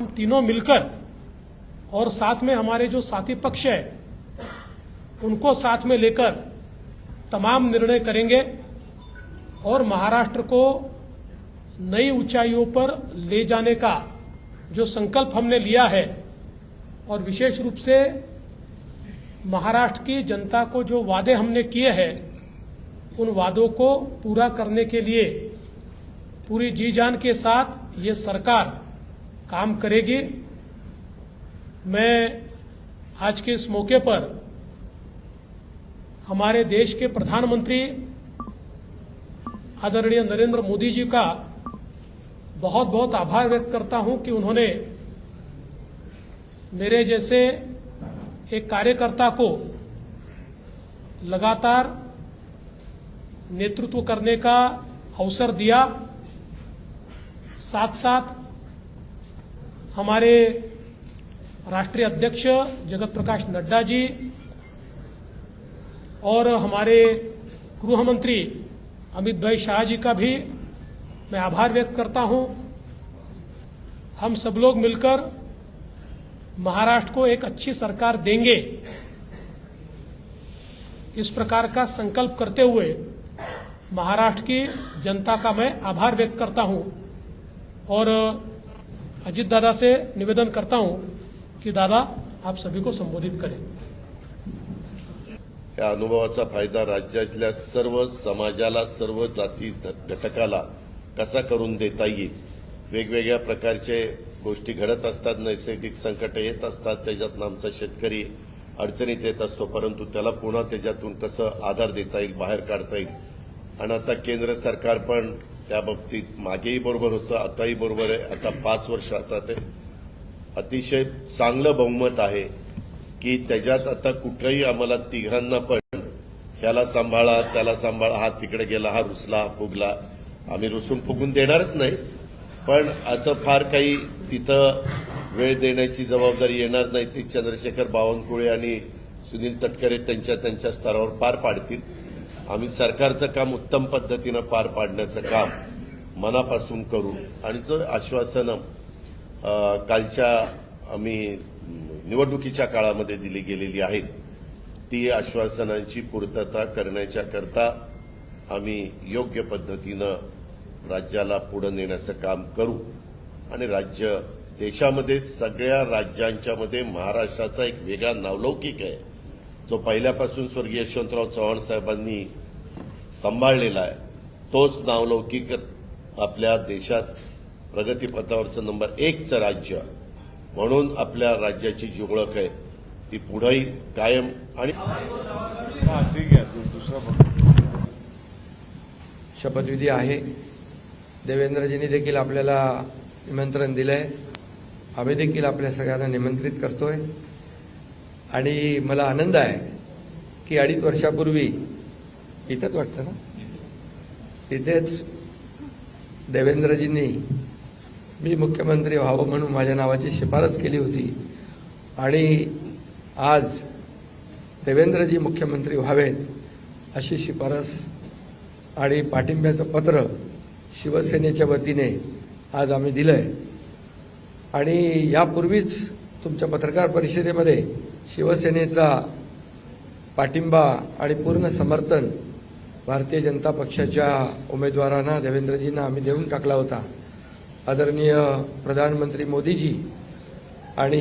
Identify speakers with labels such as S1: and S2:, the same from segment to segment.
S1: हम तीनों मिलकर और साथ में हमारे जो साथी पक्ष है, उनको साथ में लेकर तमाम निर्णय करेंगे और महाराष्ट्र को नई ऊंचाइयों पर ले जाने का जो संकल्प हमने लिया है और विशेष रूप से महाराष्ट्र की जनता को जो वादे हमने किए हैं, उन वादों को पूरा करने के लिए पूरी जी जान के साथ ये सरकार काम करेगी। मैं आज के इस मौके पर हमारे देश के प्रधानमंत्री आदरणीय नरेंद्र मोदी जी का बहुत बहुत आभार व्यक्त करता हूँ कि उन्होंने मेरे जैसे एक कार्यकर्ता को लगातार नेतृत्व करने का अवसर दिया। साथ साथ हमारे राष्ट्रीय अध्यक्ष जगत प्रकाश नड्डा जी और हमारे गृह मंत्री अमित भाई शाह जी का भी मैं आभार व्यक्त करता हूँ। हम सब लोग मिलकर महाराष्ट्र को एक अच्छी सरकार देंगे। इस प्रकार का संकल्प करते हुए महाराष्ट्र की जनता का मैं आभार व्यक्त करता हूँ। और अजित दादा से निवेदन करता हूं कि दादा आप सभी को संबोधित करें।
S2: या अनुभवाचा फायदा राज्यातल्या सर्व समाजाला सर्व जाती घटकाला कसा करून देता येईल? वेगवेगळ्या प्रकारचे गोष्टी घडत असतात नैसर्गिक संकट येत असतात त्याच्यातून आमचा शेतकरी अडचणीत येत असतो परंतु त्याला पुन्हा त्याच्यातून कसं आधार देता येईल बाहेर काढता येईल? आणि आता केंद्र सरकार पण त्या बाबतीत मागेही बरोबर होतं आताही बरोबर आहे. आता पाच वर्ष आता ते अतिशय चांगलं बहुमत आहे की त्याच्यात आता कुठंही आम्हाला तिघांना पण ह्याला सांभाळा त्याला सांभाळा हा तिकडे गेला हा रुसला हा फुगला. आम्ही रुसून फुगून देणारच नाही. पण असं फार काही तिथं वेळ देण्याची जबाबदारी येणार नाही. ती चंद्रशेखर बावनकुळे आणि सुनील तटकरे त्यांच्या त्यांच्या स्तरावर पार पाडतील. आम्ही सरकारचं काम उत्तम पद्धतीनं पार पाडण्याचं काम मनापासून करू. आणि जो आश्वासनं कालच्या आम्ही निवडणुकीच्या काळामध्ये दिली गेलेली आहेत ती आश्वासनांची पूर्तता करण्याच्या करता आम्ही योग्य पद्धतीनं राज्याला पुढे नेण्याचं काम करू. आणि राज्य देशामध्ये सगळ्या राज्यांच्यामध्ये महाराष्ट्राचा एक वेगळा नावलौकिक आहे. जो पहिल्यापासून स्वर्गीय यशवंतराव चव्हाण साहेबांनी सांभाळलेला आहे तोच नावलौकिक आपल्या देशात प्रगतीपथावरचं नंबर एकचं राज्य म्हणून आपल्या राज्याची जी ओळख आहे ती पुढेही कायम आणि
S3: ठीक आहे. दु- दुसरा
S4: शपथविधी आहे. देवेंद्रजींनी देखील आपल्याला निमंत्रण दिलं आहे आम्ही देखील आपल्या सगळ्यांना निमंत्रित करतोय. आणि मला आनंद आहे की अडीच वर्षापूर्वी इथंच वाटतं ना? तिथेच देवेंद्रजींनी मी मुख्यमंत्री व्हावं म्हणून माझ्या नावाची शिफारस केली होती. आणि आज देवेंद्रजी मुख्यमंत्री व्हावेत अशी शिफारस आणि पाठिंब्याचं पत्र शिवसेनेच्या वतीने आज आम्ही दिलं आहे आणि यापूर्वीच तुमच्या पत्रकार परिषदेमध्ये शिवसेनेचा पाठिंबा आणि पूर्ण समर्थन भारतीय जनता पक्षाच्या उमेदवारांना देवेंद्रजींना आम्ही देऊन टाकला होता. आदरणीय प्रधानमंत्री मोदीजी आणि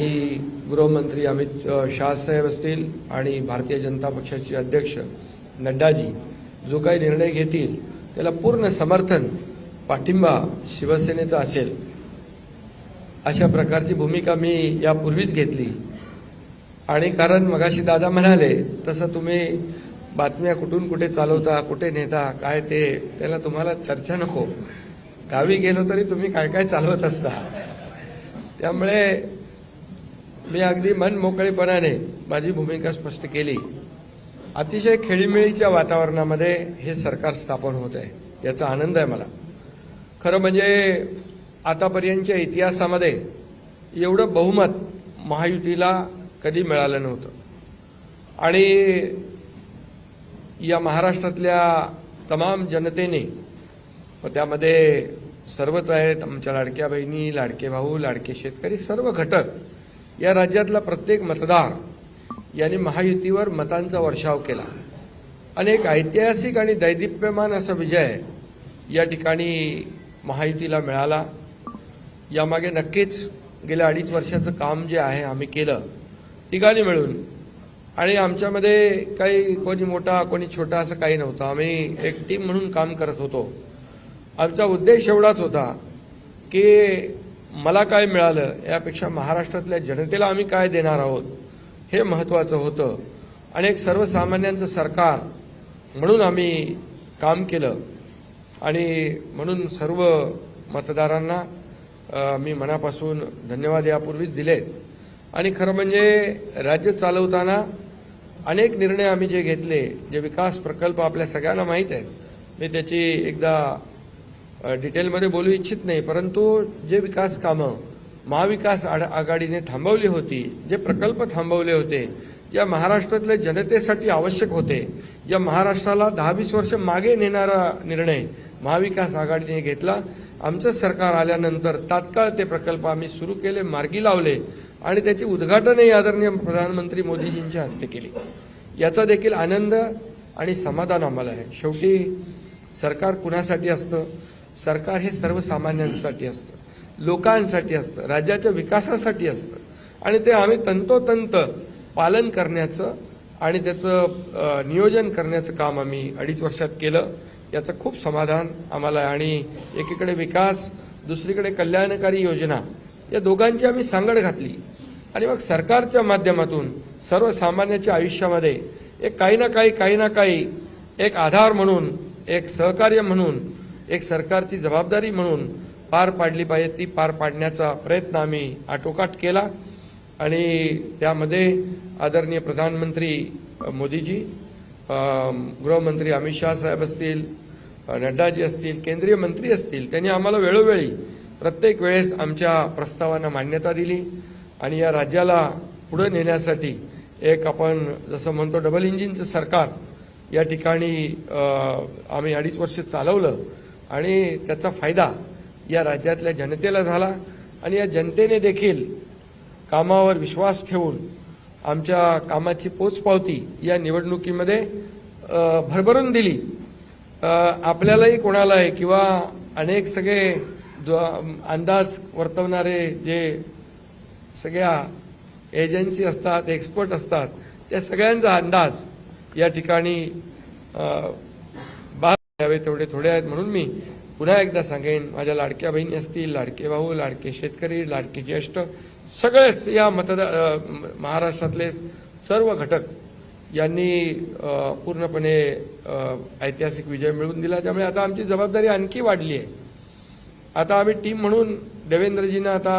S4: गृहमंत्री अमित शाहसाहेब असतील आणि भारतीय जनता पक्षाचे अध्यक्ष नड्डाजी जो काही निर्णय घेतील त्याला पूर्ण समर्थन पाठिंबा शिवसेनेचा असेल. अशा प्रकारची भूमिका मी यापूर्वीच घेतली. आणि कारण मगाशी दादा म्हणाले तसं तुम्ही बातम्या कुठून कुठे चालवता कुठे नेता काय ते त्याला तुम्हाला चर्चा नको. गावी गेलो तरी तुम्ही काय काय चालवत असता. त्यामुळे मी अगदी मन मोकळेपणाने माझी भूमिका स्पष्ट केली. अतिशय खेळीमेळीच्या वातावरणामध्ये हे सरकार स्थापन होत आहे याचा आनंद आहे मला. खरं म्हणजे आतापर्यंतच्या इतिहासामध्ये एवढं बहुमत महायुतीला कधी मिळालं नव्हतं. आणि या महाराष्ट्रातल्या तमाम जनतेने व त्यामध्ये सर्वच आहेत आमच्या लाडक्या बहिणी लाडके भाऊ लाडके शेतकरी सर्व घटक. या राज्यातला प्रत्येक मतदार यांनी महायुतीवर मतांचा वर्षाव केला. आणि एक ऐतिहासिक आणि दैदिप्यमान असा विजय या ठिकाणी महायुतीला मिळाला. यामागे नक्कीच गेल्या अडीच वर्षाचं काम जे आहे आम्ही केलं. तिघांनी मिळून. आणि आमच्यामध्ये काही कोणी मोठा कोणी छोटा असं काही नव्हतं. आम्ही एक टीम म्हणून काम करत होतो. आमचा उद्देश एवढाच होता की मला काय मिळालं यापेक्षा महाराष्ट्रातल्या जनतेला आम्ही काय देणार आहोत हे महत्त्वाचं होतं. आणि एक सर्वसामान्यांचं सरकार म्हणून आम्ही काम केलं. आणि म्हणून सर्व मतदारांना मी मनापासून धन्यवाद यापूर्वीच दिलेत. आणि खरं म्हणजे राज्य चालवताना अनेक निर्णय आम्ही जे घेतले जे विकास प्रकल्प आपल्या सगळ्यांना माहीत आहेत मी त्याची एकदा डिटेलमध्ये बोलू इच्छित नाही परंतु जे विकास कामं महाविकास आड- आघाडीने थांबवली होती जे प्रकल्प थांबवले होते या महाराष्ट्रातल्या जनतेसाठी आवश्यक होते या महाराष्ट्राला दहा वीस वर्ष मागे नेणारा निर्णय महाविकास आघाडीने घेतला. आमचं सरकार आल्यानंतर तात्काळ ते प्रकल्प आम्ही सुरू केले मार्गी लावले. आणि त्याची उद्घाटनही आदरणीय प्रधानमंत्री मोदीजींच्या हस्ते केली. याचा देखील आनंद आणि समाधान आम्हाला आहे. शेवटी सरकार कुणासाठी असतं? सरकार हे सर्वसामान्यांसाठी असतं. लोकांसाठी असतं. राज्याच्या विकासासाठी असतं. आणि ते आम्ही तंतोतंत पालन करण्याचं आणि त्याचं नियोजन करण्याचं काम आम्ही अडीच वर्षात केलं. याचं खूप समाधान आम्हाला आहे. आणि एकीकडे विकास दुसरीकडे कल्याणकारी योजना या दोघांची आम्ही सांगड घातली. आणि मग सरकारच्या माध्यमातून सर्वसामान्याच्या आयुष्यामध्ये एक काही ना काही काही ना काही एक आधार म्हणून एक सहकार्य म्हणून एक सरकारची जबाबदारी म्हणून पार पाडली पाहिजे. ती पार पाडण्याचा प्रयत्न आम्ही आटोकाट केला. आणि त्यामध्ये आदरणीय प्रधानमंत्री मोदीजी गृहमंत्री अमित शाह साहेब असतील नड्डाजी असतील केंद्रीय मंत्री असतील त्यांनी आम्हाला वेळोवेळी प्रत्येक वेळेस आमच्या प्रस्तावांना मान्यता दिली आणि या राज्याला पुढे नेण्यासाठी एक आपण जसं म्हणतो डबल इंजिनचं सरकार या ठिकाणी आम्ही अडीच वर्ष चालवलं आणि त्याचा फायदा या राज्यातल्या जनतेला झाला आणि या जनतेने देखील कामावर विश्वास ठेवून आमच्या कामाची पोचपावती या निवडणुकीमध्ये भरभरून दिली. आपल्यालाही कोणालाही किंवा अनेक सगळे अंदाज वर्तवणारे जे सगळ्या एजन्सी असतात एक्सपर्ट असतात त्या सगळ्यांचा अंदाज या ठिकाणी अ, बाद यावे तेवढे थोडे आहेत म्हणून मी पुन्हा एकदा सांगेन माझ्या लाडक्या बहिणी असतील लाडके भाऊ लाडके शेतकरी लाडके ज्येष्ठ सगळेच या मतदार महाराष्ट्रातले सर्व घटक यांनी पूर्णपणे ऐतिहासिक विजय मिळवून दिला. त्यामुळे आता आमची जबाबदारी आणखी वाढली आहे. आता आम्ही टीम म्हणून देवेंद्रजींना आता